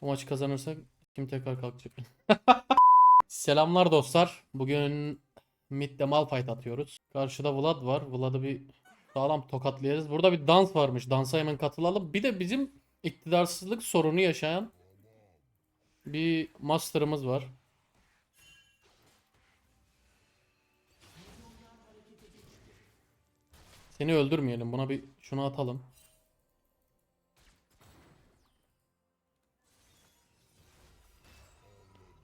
Bu maçı kazanırsak kim tekrar kalkacak? Selamlar dostlar. Bugün midde Malphite atıyoruz. Karşıda Vlad var. Vlad'ı bir sağlam tokatlayacağız. Burada bir dans varmış. Dansa hemen katılalım. Bir de bizim iktidarsızlık sorunu yaşayan bir master'ımız var. Seni öldürmeyelim. Buna bir şunu atalım.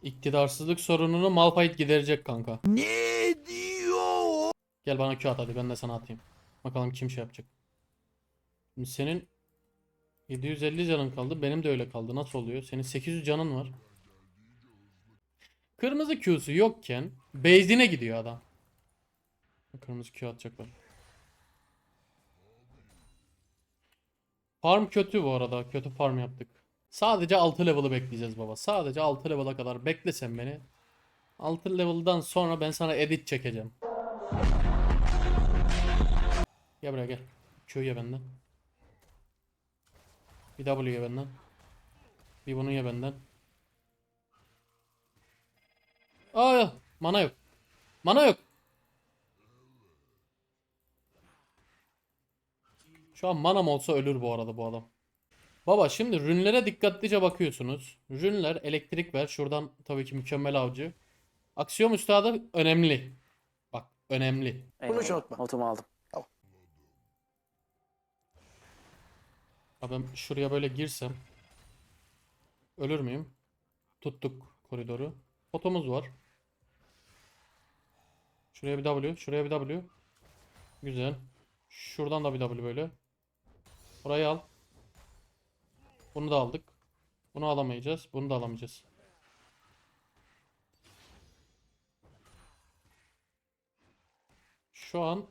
İktidarsızlık sorununu Malphite giderecek kanka. Ne diyor? Gel bana Q at hadi ben de sana atayım. Bakalım kim şey yapacak. Şimdi senin 750 canın kaldı. Benim de öyle kaldı. Nasıl oluyor? Senin 800 canın var. Kırmızı Q'su yokken base'ine gidiyor adam. Kırmızı Q atacaklar. Farm kötü bu arada. Kötü farm yaptık. Sadece 6 level'ı bekleyeceğiz baba. Sadece 6 level'a kadar beklesen beni. 6 level'dan sonra ben sana edit çekeceğim. Gel buraya gel. Q ye benden. Bir W ye benden. Bir bunu ye benden. Aa mana yok. Mana yok. Şu an manam olsa ölür bu arada bu adam. Baba şimdi rünlere dikkatlice bakıyorsunuz. Rünler elektrik ver. Şuradan tabii ki mükemmel avcı. Aksiyon üstadı önemli. Bak önemli. Bunu hiç unutma. Notumu aldım. Abi ben şuraya böyle girsem ölür müyüm? Tuttuk koridoru. Fotomuz var. Şuraya bir W, şuraya bir W. Güzel. Şuradan da bir W böyle. Burayı al. Bunu da aldık. Bunu alamayacağız. Bunu da alamayacağız. Şu an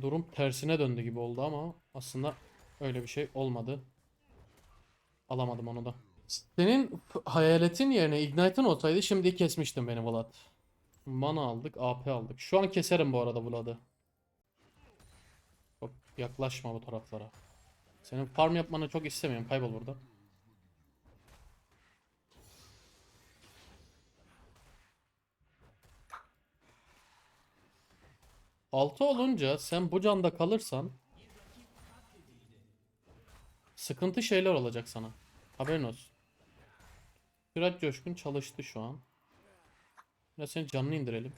durum tersine döndü gibi oldu ama aslında öyle bir şey olmadı. Alamadım onu da. Senin hayaletin yerine Ignite'ın olsaydı şimdi kesmiştim beni Vlad. Mana aldık, AP aldık. Şu an keserim bu arada Vlad'ı. Yaklaşma bu taraflara. Senin farm yapmanı çok istemiyorum. Kaybol burada. Altı olunca sen bu canda kalırsan sıkıntı şeyler olacak sana. Haberin olsun. Sürat Coşkun çalıştı şu an. Biraz senin canını indirelim.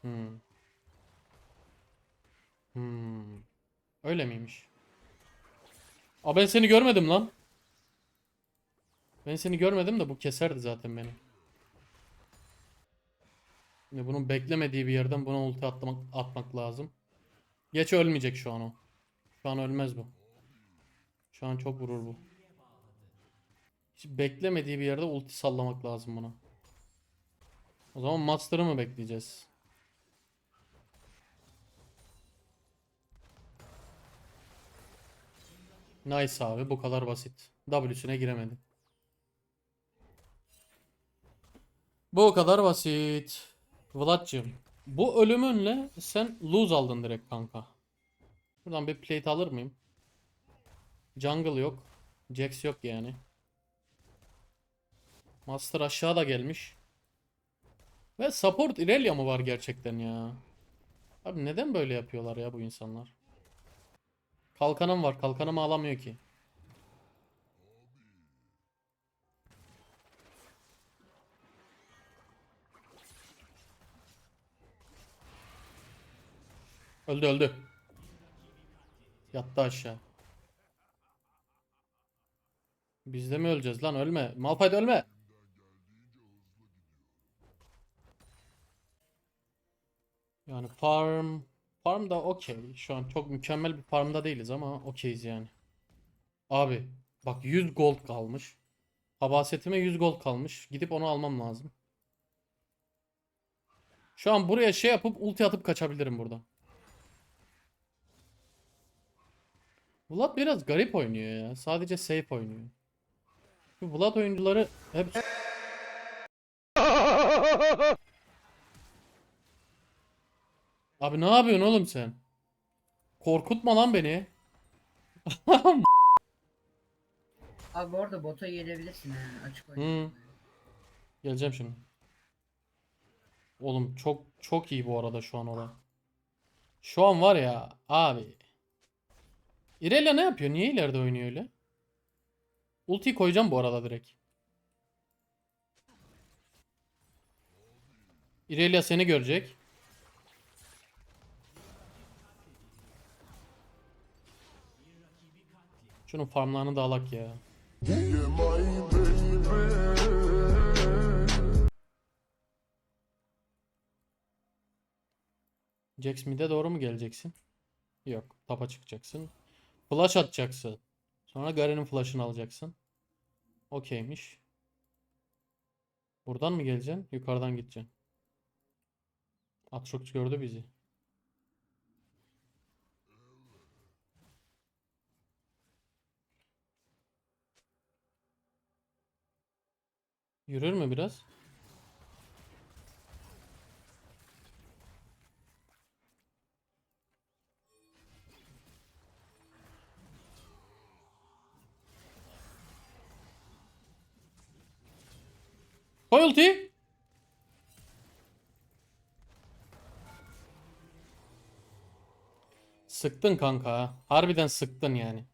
Hmm. Hmm. Öyle miymiş? Aa ben seni görmedim lan. Ben seni görmedim de bu keserdi zaten beni. Şimdi bunun beklemediği bir yerden buna ulti atmak, atmak lazım. Geç ölmeyecek şu an o. Şu an ölmez bu. Şu an çok vurur bu. Hiç beklemediği bir yerde ulti sallamak lazım buna. O zaman Master'ı mı bekleyeceğiz? Nice abi bu kadar basit. W'süne giremedi. Bu kadar basit. Vlad'cığım bu ölümünle sen lose aldın direkt kanka. Buradan bir plate alır mıyım? Jungle yok. Jax yok yani. Master aşağıda gelmiş. Ve support Irelia mı var gerçekten ya? Abi neden böyle yapıyorlar ya bu insanlar? Kalkanım var. Kalkanımı alamıyor ki. Öldü öldü. Yattı aşağı. Biz de mi öleceğiz lan ölme. Malphite ölme. Yani farm farm da okey. Şu an çok mükemmel bir farmda değiliz ama okeyiz yani. Abi bak 100 gold kalmış. Habasetime 100 gold kalmış. Gidip onu almam lazım. Şu an buraya şey yapıp ulti atıp kaçabilirim burada. Vlad biraz garip oynuyor ya. Sadece safe oynuyor. Şu Vlad oyuncuları hep Abi ne yapıyorsun oğlum sen? Korkutma lan beni. Abi bu arada bota gelebilirsin ha açık Hı. oyun. Geleceğim şimdi. Oğlum çok çok iyi bu arada şu an olay. Şu an var ya abi. Irelia ne yapıyor? Niye ileride oynuyor öyle? Ultiyi koyacağım bu arada direkt. Irelia seni görecek. Şunun farmlarını da alak ya. Jax mid'e doğru mu geleceksin? Yok. Tapa çıkacaksın. Flash atacaksın. Sonra Garen'in flash'ını alacaksın. Okeymiş. Buradan mı geleceksin? Yukarıdan gideceksin. Atrox gördü bizi. Yürür mü biraz? Koy. Sıktın kanka. ha. Harbiden sıktın yani.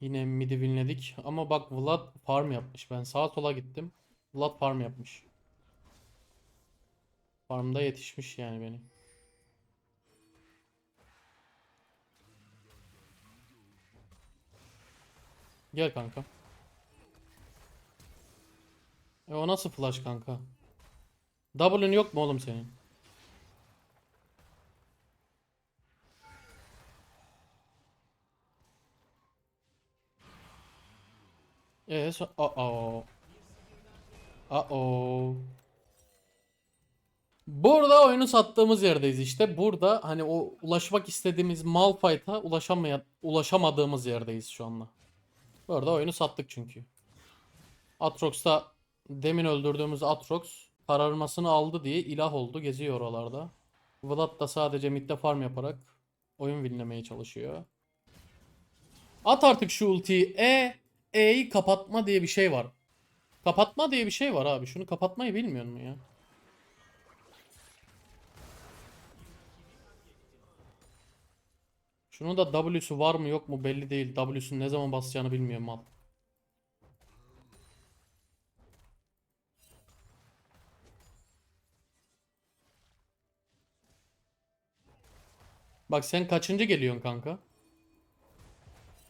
Yine midi winledik. Ama bak Vlad farm yapmış. Ben sağa sola gittim. Vlad farm yapmış. Farmda yetişmiş yani beni. Gel kanka. E o nasıl flash kanka? W'un yok mu oğlum senin? E so Aa. Aa. Burada oyunu sattığımız yerdeyiz işte. Burada hani o ulaşmak istediğimiz Malphite'a ulaşamaya ulaşamadığımız yerdeyiz şu anda. Burada oyunu sattık çünkü. Atrox'ta demin öldürdüğümüz Atrox kararmasını aldı diye ilah oldu. Geziyor oralarda. Vlad da sadece midde farm yaparak oyun winlemeye çalışıyor. At artık şu ultiyi. E, E'yi kapatma diye bir şey var. Kapatma diye bir şey var abi. Şunu kapatmayı bilmiyor mu ya? Şunun da W'su var mı yok mu belli değil. W'sunu ne zaman basacağını bilmiyorum mal. Bak sen kaçıncı geliyorsun kanka?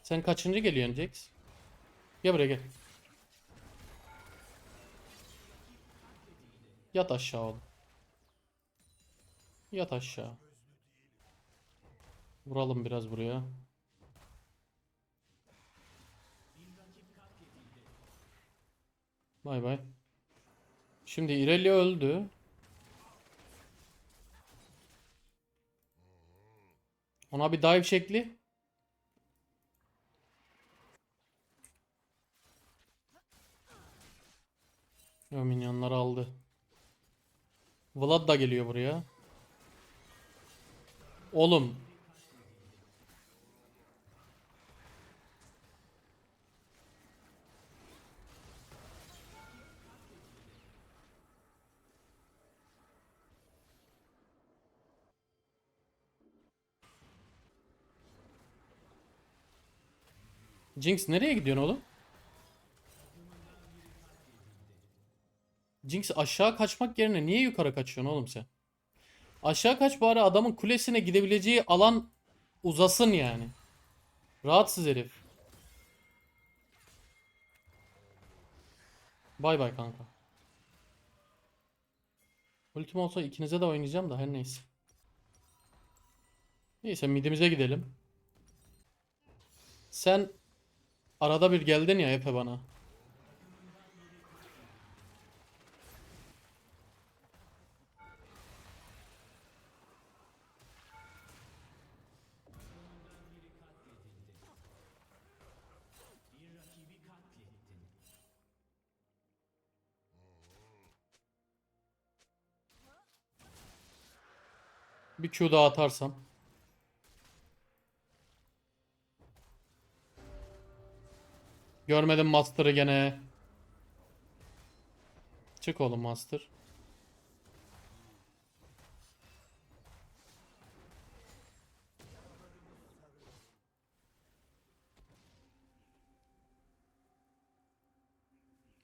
Sen kaçıncı geliyorsun Jax? Gel buraya gel. Yat aşağı oğlum. Yat aşağı. Vuralım biraz buraya. Bay bay. Şimdi Irelia öldü. Ona bir dive şekli. Yo minyonları aldı. Vlad da geliyor buraya. Oğlum. Jinx nereye gidiyorsun oğlum? Jinx aşağı kaçmak yerine niye yukarı kaçıyorsun oğlum sen? Aşağı kaç bari adamın kulesine gidebileceği alan uzasın yani. Rahatsız herif. Bay bay kanka. Ultim olsa ikinize de oynayacağım da her neyse. Neyse midimize gidelim. Sen arada bir geldin ya Efe bana. Bir Q daha atarsam. Görmedim Master'ı gene. Çık oğlum Master.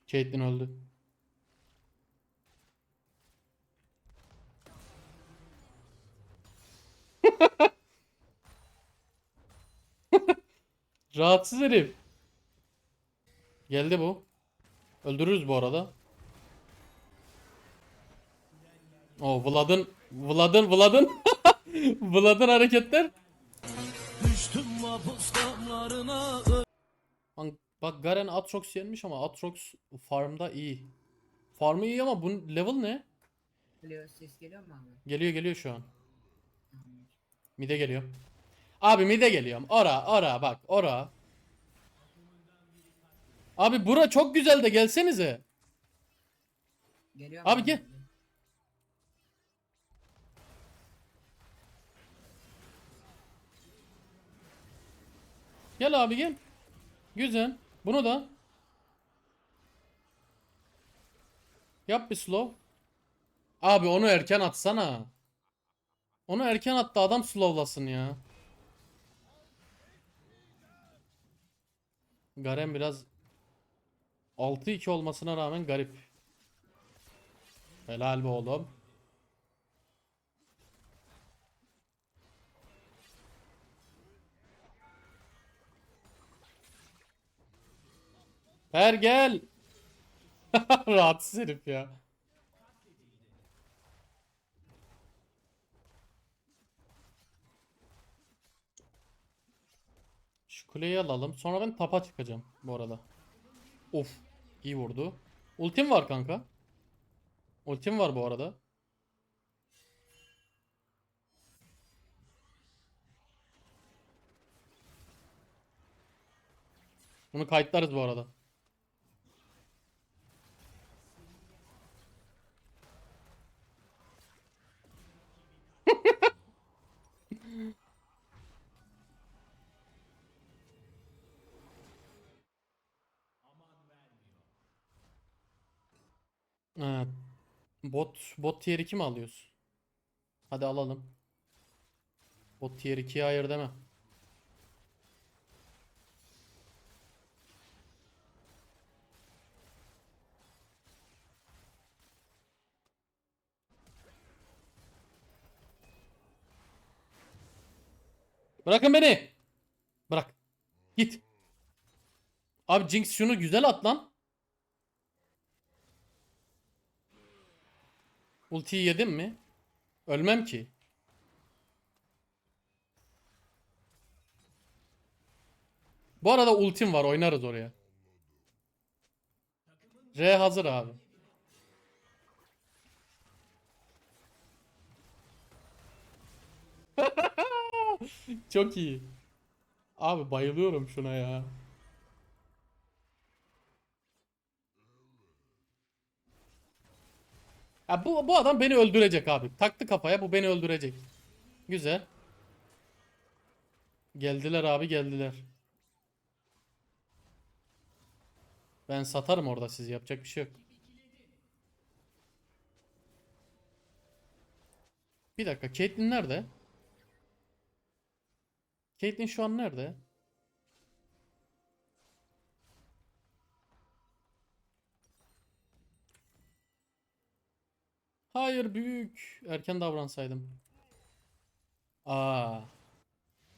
Caitlyn öldü. Rahatsız herif. Geldi bu. Öldürürüz bu arada. O Vlad'ın Vlad'ın Vlad'ın Vlad'ın hareketler. Bak, Garen Atrox yenmiş ama Atrox farmda iyi. Farmı iyi ama bu level ne? Leo ses geliyor mu abi? Geliyor geliyor şu an. Mide geliyor. Abi mide geliyorum. Ora ora bak ora. Abi bura çok güzel de gelsenize. Geliyor Abi gel. Gel abi gel. Güzel. Bunu da. Yap bir slow. Abi onu erken atsana. Onu erken attı adam slowlasın ya. Garen biraz 6-2 olmasına rağmen garip. Helal be oğlum. Ver gel. Rahatsız herif ya. Şu kuleyi alalım. Sonra ben tapa çıkacağım bu arada. Of. İyi vurdu. Ultim var kanka. Ultim var bu arada. Bunu kayıtlarız bu arada. Evet. Bot bot tier 2 mi alıyoruz? Hadi alalım. Bot tier 2'ye hayır deme. Bırakın beni. Bırak. Git. Abi Jinx şunu güzel at lan. Ultiyi yedim mi? Ölmem ki. Bu arada ultim var oynarız oraya. R hazır abi. Çok iyi. Abi bayılıyorum şuna ya. Ya bu, bu adam beni öldürecek abi. Taktı kafaya bu beni öldürecek. Güzel. Geldiler abi geldiler. Ben satarım orada sizi yapacak bir şey yok. Bir dakika Caitlyn nerede? Caitlyn şu an nerede? Hayır büyük. Erken davransaydım. Aa.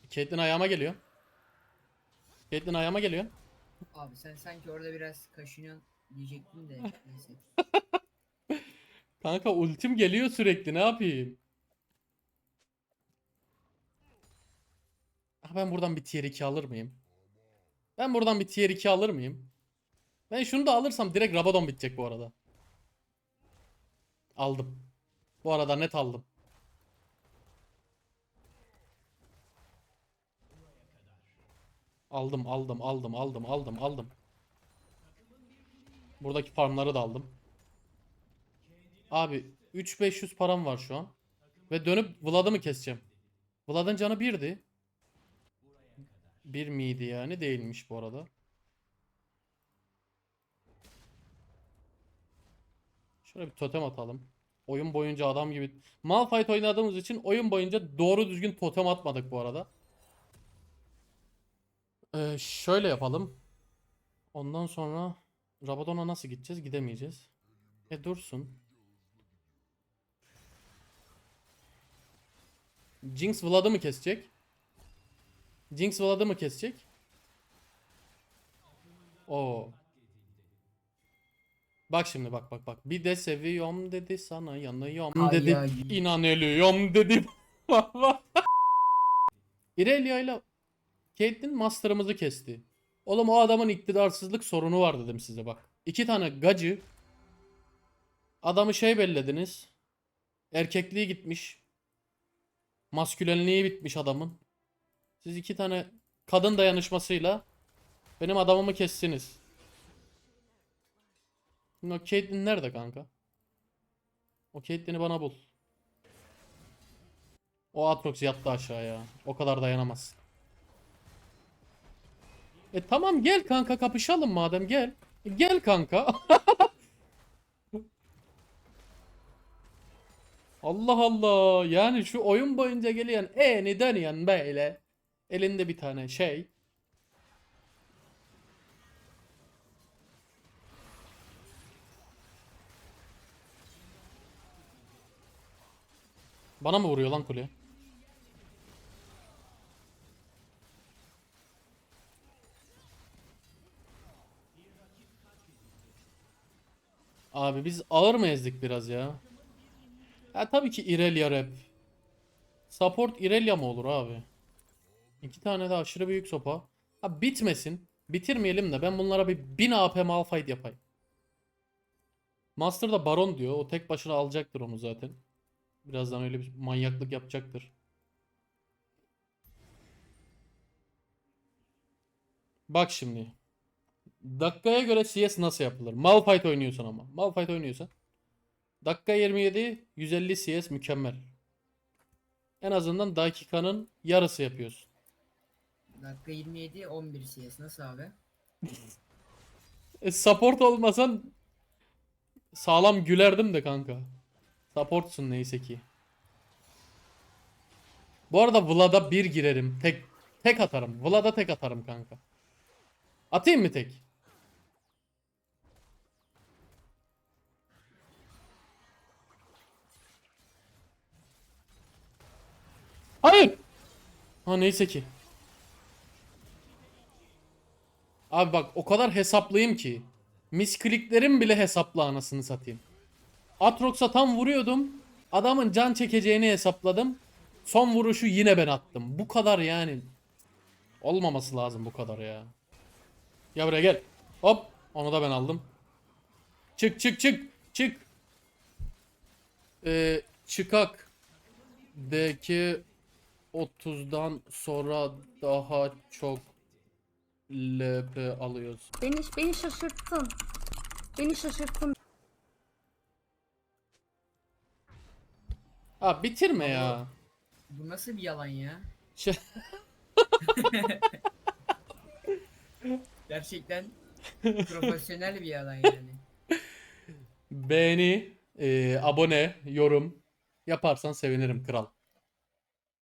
Caitlyn ayağıma geliyor. Caitlyn ayağıma geliyor. Abi sen sanki orada biraz kaşınıyorsun diyecektim de neyse. Kanka ultim geliyor sürekli ne yapayım? Ah, ben buradan bir tier 2 alır mıyım? Ben buradan bir tier 2 alır mıyım? Ben şunu da alırsam direkt Rabadon bitecek bu arada. Aldım. Bu arada net aldım. Aldım aldım aldım aldım aldım aldım. Buradaki farmları da aldım. Abi 3500 param var şu an. Ve dönüp Vlad'ı mı keseceğim? Vlad'ın canı birdi. Bir miydi yani değilmiş bu arada. Şöyle bir totem atalım. Oyun boyunca adam gibi. Malphite oynadığımız için oyun boyunca doğru düzgün totem atmadık bu arada. Ee, şöyle yapalım. Ondan sonra Rabadon'a nasıl gideceğiz? Gidemeyeceğiz. E dursun. Jinx Vlad'ı mı kesecek? Jinx Vlad'ı mı kesecek? Oo. Bak şimdi bak bak bak. Bir de seviyorum dedi sana yanıyorum Ay dedi. ay. İnan ölüyorum dedi. Irelia ile Caitlyn Master'ımızı kesti. Oğlum o adamın iktidarsızlık sorunu var dedim size bak. İki tane gacı adamı şey bellediniz. Erkekliği gitmiş. Maskülenliği bitmiş adamın. Siz iki tane kadın dayanışmasıyla benim adamımı kestiniz. Şimdi o Caitlyn nerede kanka? O Caitlyn'i bana bul. O Atrox yattı aşağıya. O kadar dayanamaz. E tamam gel kanka kapışalım madem gel. E, Gel kanka. Allah Allah. Yani şu oyun boyunca gelen eni dönüyen böyle. Elinde bir tane şey. Bana mı vuruyor lan kule? Abi biz ağır mı ezdik biraz ya? Ha tabii ki Irelia rap. Support Irelia mı olur abi? İki tane de aşırı büyük sopa. Ha bitmesin. Bitirmeyelim de ben bunlara bir 1000 AP Malphite yapayım. Master da Baron diyor. O tek başına alacaktır onu zaten. Birazdan öyle bir manyaklık yapacaktır. Bak şimdi. Dakikaya göre CS nasıl yapılır? Malphite oynuyorsan ama. Malphite oynuyorsan. Dakika 27 150 CS mükemmel. En azından dakikanın yarısı yapıyorsun. Dakika 27 11 CS nasıl abi? E, support olmasan sağlam gülerdim de kanka. Supportsun neyse ki. Bu arada Vlad'a bir girerim. Tek tek atarım. Vlad'a tek atarım kanka. Atayım mı tek? Hayır. Ha neyse ki. Abi bak o kadar hesaplıyım ki. Miskliklerim bile hesaplı anasını satayım. Atrox'a tam vuruyordum. Adamın can çekeceğini hesapladım. Son vuruşu yine ben attım. Bu kadar yani. Olmaması lazım bu kadar ya. Ya buraya gel. Hop. Onu da ben aldım. Çık çık çık. Çık. Ee, çıkak. Deki 30'dan sonra daha çok LP alıyoruz. Beni, beni şaşırttın. Beni şaşırttın. Abi bitirme ya. Bu nasıl bir yalan ya? Şey- Gerçekten profesyonel bir yalan yani. Beğeni, e, abone, yorum yaparsan sevinirim kral.